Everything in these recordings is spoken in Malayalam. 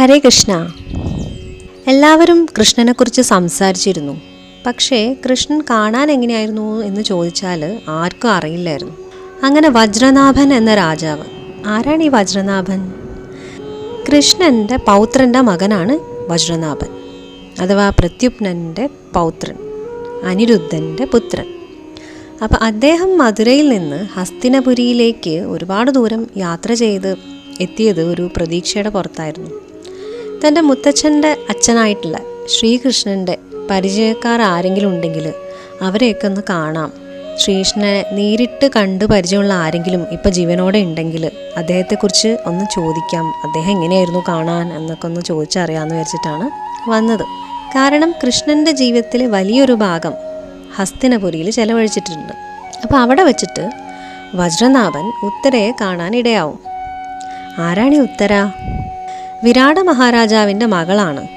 ഹരേ കൃഷ്ണ. എല്ലാവരും കൃഷ്ണനെക്കുറിച്ച് സംസാരിച്ചിരുന്നു. പക്ഷേ കൃഷ്ണൻ കാണാൻ എങ്ങനെയായിരുന്നു എന്ന് ചോദിച്ചാൽ ആർക്കും അറിയില്ലായിരുന്നു. അങ്ങനെ വജ്രനാഭൻ എന്ന രാജാവ്. ആരാണ് ഈ വജ്രനാഭൻ? കൃഷ്ണന്റെ പൗത്രന്റെ മകനാണ് വജ്രനാഭൻ. അഥവാ പ്രത്യുപ്നന്റെ പൗത്രൻ. അനിരുദ്ധന്റെ പുത്രൻ. അപ്പം അദ്ദേഹം മധുരയിൽ നിന്ന് ഹസ്തിനപുരിയിലേക്ക് ഒരുപാട് ദൂരം യാത്ര ചെയ്ത് എത്തിയത് ഒരു പ്രതീക്ഷയുടെ പുറത്തായിരുന്നു. തന്റെ മുത്തച്ഛന്റെ അച്ഛനായിട്ടുള്ള ശ്രീകൃഷ്ണന്റെ പരിചയക്കാർ ആരെങ്കിലും ഉണ്ടെങ്കിൽ അവരെയൊക്കെ ഒന്ന് കാണാം. ശ്രീകൃഷ്ണനെ നേരിട്ട് കണ്ട് പരിചയമുള്ള ആരെങ്കിലും ഇപ്പം ജീവനോടെ ഉണ്ടെങ്കിൽ അദ്ദേഹത്തെക്കുറിച്ച് ഒന്ന് ചോദിക്കാം. അദ്ദേഹം എങ്ങനെയായിരുന്നു കാണാൻ എന്നൊക്കെ ഒന്ന് ചോദിച്ചറിയാമെന്ന് വിചാരിച്ചിട്ടാണ് വന്നത്. കാരണം കൃഷ്ണന്റെ ജീവിതത്തിലെ വലിയൊരു ഭാഗം ഹസ്തിനപുരിയിൽ ചെലവഴിച്ചിട്ടുണ്ട്. അപ്പോൾ അവിടെ വെച്ചിട്ട് വജ്രനാഭൻ ഉത്തരയെ കാണാൻ ഇടയാവും ആരാണ് ഉത്തര? വിരാട മഹാരാജാവിന്റെ മകളാണ്.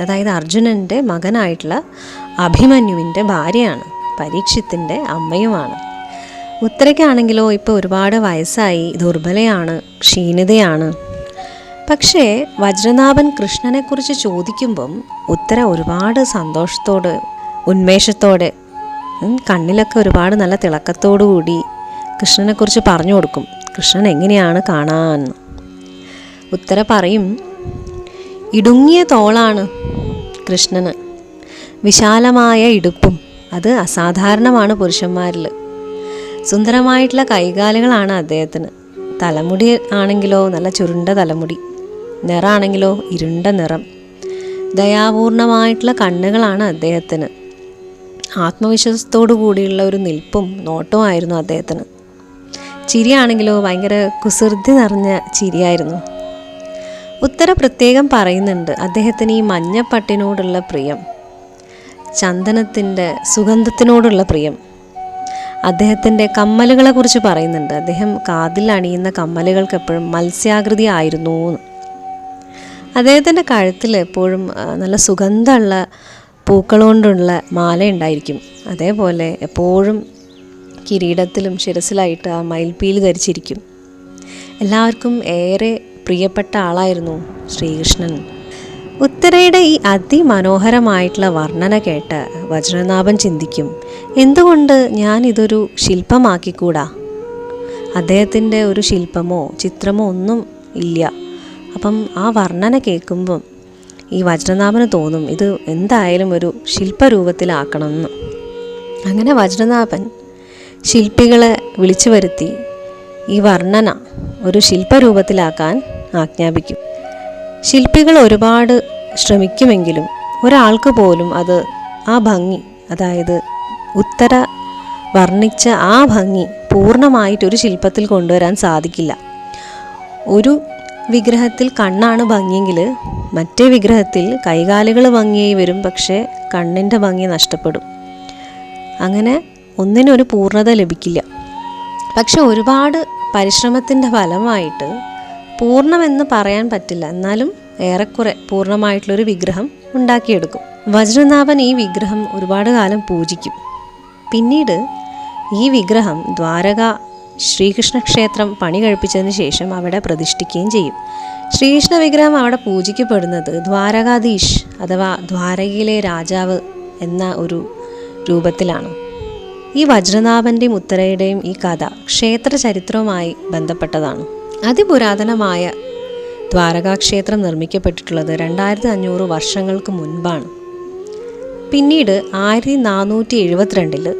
അതായത് അർജുനന്റെ മകനായിട്ടുള്ള അഭിമന്യുവിന്റെ ഭാര്യയാണ് പരീക്ഷത്തിന്റെ അമ്മയുമാണ്. ഉത്തരയ്ക്കാണെങ്കിലോ ഇപ്പോൾ ഒരുപാട് വയസ്സായി ദുർബലയാണ് ക്ഷീണിതയാണ്. പക്ഷേ വജ്രനാഭൻ കൃഷ്ണനെക്കുറിച്ച് ചോദിക്കുമ്പം ഉത്തര ഒരുപാട് സന്തോഷത്തോട് ഉന്മേഷത്തോടെ കണ്ണിലൊക്കെ ഒരുപാട് നല്ല തിളക്കത്തോടു കൂടി കൃഷ്ണനെക്കുറിച്ച് പറഞ്ഞു കൊടുക്കും. കൃഷ്ണൻ എങ്ങനെയാണ് കാണാൻ? ഉത്തര പറയും ഇടുങ്ങിയ തോളാണ് കൃഷ്ണന്. വിശാലമായ ഇടുപ്പും അത് അസാധാരണമാണ് പുരുഷന്മാരിൽ സുന്ദരമായിട്ടുള്ള കൈകാലുകളാണ് അദ്ദേഹത്തിന്. തലമുടി ആണെങ്കിലോ നല്ല ചുരുണ്ട തലമുടി നിറാണെങ്കിലോ ഇരുണ്ട നിറം ദയാപൂർണമായിട്ടുള്ള കണ്ണുകളാണ് അദ്ദേഹത്തിന്. ആത്മവിശ്വാസത്തോടു കൂടിയുള്ള ഒരു നിൽപ്പും നോട്ടവും അദ്ദേഹത്തിന്. ചിരിയാണെങ്കിലോ ഭയങ്കര കുസൃതി നിറഞ്ഞ ചിരിയായിരുന്നു. ഉത്തര പ്രത്യേകം പറയുന്നുണ്ട്. അദ്ദേഹത്തിന് ഈ മഞ്ഞപ്പട്ടിനോടുള്ള പ്രിയം ചന്ദനത്തിന്റെ സുഗന്ധത്തിനോടുള്ള പ്രിയം. അദ്ദേഹത്തിന്റെ കമ്മലുകളെക്കുറിച്ച് പറയുന്നുണ്ട്. അദ്ദേഹം കാതിൽ അണിയുന്ന കമ്മലുകൾക്ക് എപ്പോഴും മത്സ്യാകൃതി ആയിരുന്നു അദ്ദേഹത്തിന്റെ കഴുത്തിൽ എപ്പോഴും നല്ല സുഗന്ധമുള്ള പൂക്കളുകൊണ്ടുള്ള മാല ഉണ്ടായിരിക്കും. അതേപോലെ എപ്പോഴും കിരീടത്തിലും ശിരസിലായിട്ട് ആ മയിൽപ്പീലി ധരിച്ചിരിക്കും. എല്ലാവർക്കും ഏറെ പ്രിയപ്പെട്ട ആളായിരുന്നു ശ്രീകൃഷ്ണൻ. ഉത്തരയുടെ ഈ അതിമനോഹരമായിട്ടുള്ള വർണന കേട്ട് വജ്രനാഭൻ ചിന്തിക്കും എന്തുകൊണ്ട് ഞാൻ ഇതൊരു ശില്പമാക്കിക്കൂടാ? അദ്ദേഹത്തിന്റെ ഒരു ശില്പമോ ചിത്രമോ ഒന്നും ഇല്ല. അപ്പം ആ വർണന കേൾക്കുമ്പം ഈ വജ്രനാഭന് തോന്നും ഇത് എന്തായാലും ഒരു ശില്പരൂപത്തിലാക്കണം എന്ന് അങ്ങനെ വജ്രനാഭൻ ശില്പികളെ വിളിച്ചു വരുത്തി ഈ വർണന ഒരു ശില്പരൂപത്തിലാക്കാൻ ആജ്ഞാപിക്കും. ശില്പികൾ ഒരുപാട് ശ്രമിക്കുമെങ്കിലും ഒരാൾക്ക് പോലും അത് ആ ഭംഗി അതായത് ഉത്തര വർണിച്ച ആ ഭംഗി പൂർണമായിട്ട് ഒരു ശില്പത്തിൽ കൊണ്ടുവരാൻ സാധിക്കില്ല. ഒരു വിഗ്രഹത്തിൽ കണ്ണാണ് ഭംഗിയെങ്കിൽ മറ്റേ വിഗ്രഹത്തിൽ കൈകാലുകൾ ഭംഗിയായി വരും പക്ഷേ കണ്ണിന്റെ ഭംഗി നഷ്ടപ്പെടും. അങ്ങനെ ഒന്നിനൊരു പൂർണത ലഭിക്കില്ല. പക്ഷെ ഒരുപാട് പരിശ്രമത്തിന്റെ ഫലമായിട്ട് പൂർണമെന്ന് പറയാൻ പറ്റില്ല. എന്നാലും ഏറെക്കുറെ പൂർണമായിട്ടുള്ളൊരു വിഗ്രഹം ഉണ്ടാക്കിയെടുക്കും. വജ്രനാഭൻ ഈ വിഗ്രഹം ഒരുപാട് കാലം പൂജിക്കും. പിന്നീട് ഈ വിഗ്രഹം ദ്വാരക ശ്രീകൃഷ്ണ ക്ഷേത്രം പണി കഴിപ്പിച്ചതിന് ശേഷം അവിടെ പ്രതിഷ്ഠിക്കുകയും ചെയ്യും. ശ്രീകൃഷ്ണ വിഗ്രഹം അവിടെ പൂജിക്കപ്പെടുന്നത് ദ്വാരകാധീഷ് അഥവാ ദ്വാരകയിലെ രാജാവ് എന്ന ഒരു രൂപത്തിലാണ്. ഈ വജ്രനാഭന്റെയും ഉത്തരയുടെയും ഈ കഥ ക്ഷേത്ര ചരിത്രവുമായി ബന്ധപ്പെട്ടതാണ്. അതിപുരാതനമായ ദ്വാരകാക്ഷേത്രം നിർമ്മിക്കപ്പെട്ടിട്ടുള്ളത് രണ്ടായിരത്തി അഞ്ഞൂറ് വർഷങ്ങൾക്ക് മുൻപാണ്. പിന്നീട് ആയിരത്തി നാനൂറ്റി എഴുപത്തിരണ്ടിൽ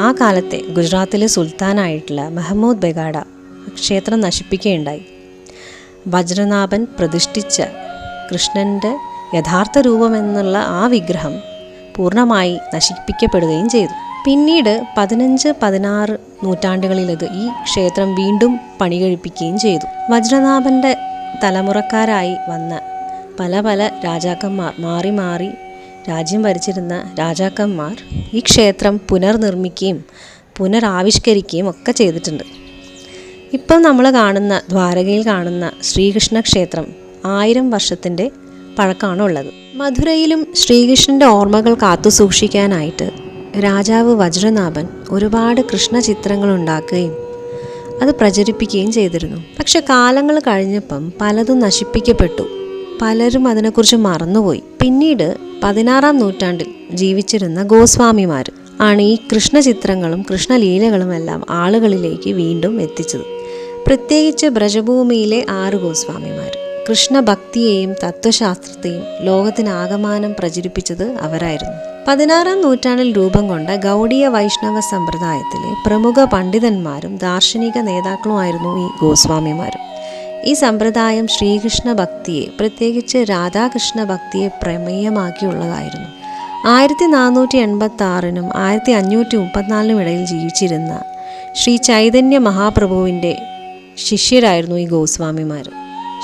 ആ കാലത്തെ ഗുജറാത്തിലെ സുൽത്താനായിട്ടുള്ള മെഹമ്മൂദ് ബെഗാഡ ക്ഷേത്രം നശിപ്പിക്കുകയുണ്ടായി. വജ്രനാഭൻ പ്രതിഷ്ഠിച്ച കൃഷ്ണന്റെ യഥാർത്ഥ രൂപമെന്നുള്ള ആ വിഗ്രഹം പൂർണമായി നശിപ്പിക്കപ്പെടുകയും ചെയ്തു. പിന്നീട് പതിനഞ്ച് പതിനാറ് നൂറ്റാണ്ടുകളിലത് ഈ ക്ഷേത്രം വീണ്ടും പണി കഴിപ്പിക്കുകയും ചെയ്തു. വജ്രനാഭന്റെ തലമുറക്കാരായി വന്ന പല പല രാജാക്കന്മാർ മാറി മാറി രാജ്യം ഭരിച്ചിരുന്ന രാജാക്കന്മാർ ഈ ക്ഷേത്രം പുനർനിർമ്മിക്കുകയും പുനരാവിഷ്കരിക്കുകയും ഒക്കെ ചെയ്തിട്ടുണ്ട്. ഇപ്പം നമ്മൾ കാണുന്ന ദ്വാരകയിൽ കാണുന്ന ശ്രീകൃഷ്ണ ക്ഷേത്രം ആയിരം വർഷത്തിന്റെ പഴക്കമാണുള്ളത്. മധുരയിലും ശ്രീകൃഷ്ണന്റെ ഓർമ്മകൾ കാത്തു സൂക്ഷിക്കാനായിട്ട് രാജാവ് വജ്രനാഭൻ ഒരുപാട് കൃഷ്ണ ചിത്രങ്ങൾ ഉണ്ടാക്കുകയും അത് പ്രചരിപ്പിക്കുകയും ചെയ്തിരുന്നു. പക്ഷെ കാലങ്ങൾ കഴിഞ്ഞപ്പം പലതും നശിപ്പിക്കപ്പെട്ടു. പലരും അതിനെക്കുറിച്ച് മറന്നുപോയി. പിന്നീട് പതിനാറാം നൂറ്റാണ്ടിൽ ജീവിച്ചിരുന്ന ഗോസ്വാമിമാർ ആണ് ഈ കൃഷ്ണ ചിത്രങ്ങളും കൃഷ്ണലീലകളും എല്ലാം ആളുകളിലേക്ക് വീണ്ടും എത്തിച്ചത്. പ്രത്യേകിച്ച് ബ്രജഭൂമിയിലെ ആറ് ഗോസ്വാമിമാർ കൃഷ്ണഭക്തിയെയും തത്വശാസ്ത്രത്തെയും ലോകത്തിനാകമാനം പ്രചരിപ്പിച്ചത് അവരായിരുന്നു. പതിനാറാം നൂറ്റാണ്ടിൽ രൂപം കൊണ്ട ഗൗഡീയ വൈഷ്ണവ സമ്പ്രദായത്തിലെ പ്രമുഖ പണ്ഡിതന്മാരും ദാർശനിക നേതാക്കളുമായിരുന്നു ഈ ഗോസ്വാമിമാരും. ഈ സമ്പ്രദായം ശ്രീകൃഷ്ണ ഭക്തിയെ പ്രത്യേകിച്ച് രാധാകൃഷ്ണ ഭക്തിയെ പ്രമേയമാക്കിയുള്ളതായിരുന്നു. ആയിരത്തി നാനൂറ്റി എൺപത്തി ആറിനും ആയിരത്തി അഞ്ഞൂറ്റി മുപ്പത്തിനാലിനും ഇടയിൽ ജീവിച്ചിരുന്ന ശ്രീ ചൈതന്യ മഹാപ്രഭുവിന്റെ ശിഷ്യരായിരുന്നു ഈ ഗോസ്വാമിമാർ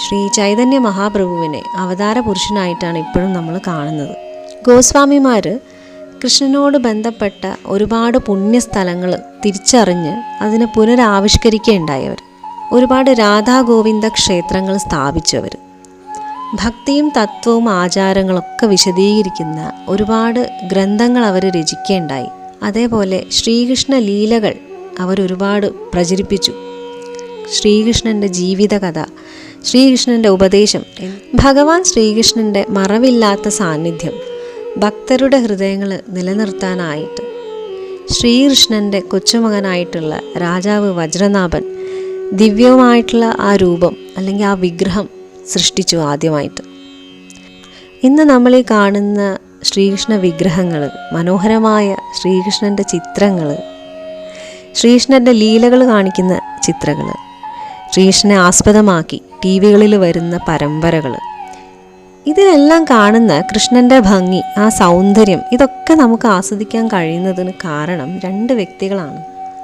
ശ്രീ ചൈതന്യ മഹാപ്രഭുവിനെ അവതാര പുരുഷനായിട്ടാണ് ഇപ്പോഴും നമ്മൾ കാണുന്നത്. ഗോസ്വാമിമാർ കൃഷ്ണനോട് ബന്ധപ്പെട്ട ഒരുപാട് പുണ്യസ്ഥലങ്ങൾ തിരിച്ചറിഞ്ഞ് അതിനെ പുനരാവിഷ്കരിക്കുകയുണ്ടായവർ ഒരുപാട് രാധാഗോവിന്ദ ക്ഷേത്രങ്ങൾ സ്ഥാപിച്ചവർ ഭക്തിയും തത്വവും ആചാരങ്ങളൊക്കെ വിശദീകരിക്കുന്ന ഒരുപാട് ഗ്രന്ഥങ്ങൾ അവർ രചിക്കുകയുണ്ടായി. അതേപോലെ ശ്രീകൃഷ്ണ ലീലകൾ അവരൊരുപാട് പ്രചരിപ്പിച്ചു. ശ്രീകൃഷ്ണന്റെ ജീവിതകഥ ശ്രീകൃഷ്ണന്റെ ഉപദേശം ഭഗവാൻ ശ്രീകൃഷ്ണന്റെ മറവില്ലാത്ത സാന്നിധ്യം ഭക്തരുടെ ഹൃദയങ്ങൾ നിലനിർത്താനായിട്ട് ശ്രീകൃഷ്ണന്റെ കൊച്ചുമകനായിട്ടുള്ള രാജാവ് വജ്രനാഭൻ ദിവ്യവുമായിട്ടുള്ള ആ രൂപം അല്ലെങ്കിൽ ആ വിഗ്രഹം സൃഷ്ടിച്ചു ആദ്യമായിട്ട്. ഇന്ന് നമ്മൾ ഈ കാണുന്ന ശ്രീകൃഷ്ണ വിഗ്രഹങ്ങൾ മനോഹരമായ ശ്രീകൃഷ്ണന്റെ ചിത്രങ്ങൾ ശ്രീകൃഷ്ണന്റെ ലീലകൾ കാണിക്കുന്ന ചിത്രങ്ങൾ ശ്രീകൃഷ്ണനെ ആസ്പദമാക്കി ടി വികളിൽ വരുന്ന പരമ്പരകൾ ഇതിലെല്ലാം കാണുന്ന കൃഷ്ണന്റെ ഭംഗി ആ സൗന്ദര്യം ഇതൊക്കെ നമുക്ക് ആസ്വദിക്കാൻ കഴിയുന്നതിന് കാരണം രണ്ട് വ്യക്തികളാണ്.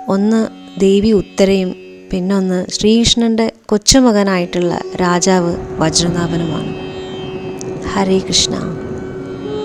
ഒന്ന് ദേവി ഉത്തരയും പിന്നൊന്ന് ശ്രീകൃഷ്ണന്റെ കൊച്ചുമകനായിട്ടുള്ള രാജാവ് വജ്രനാഭനുമാണ്. ഹരേ കൃഷ്ണ.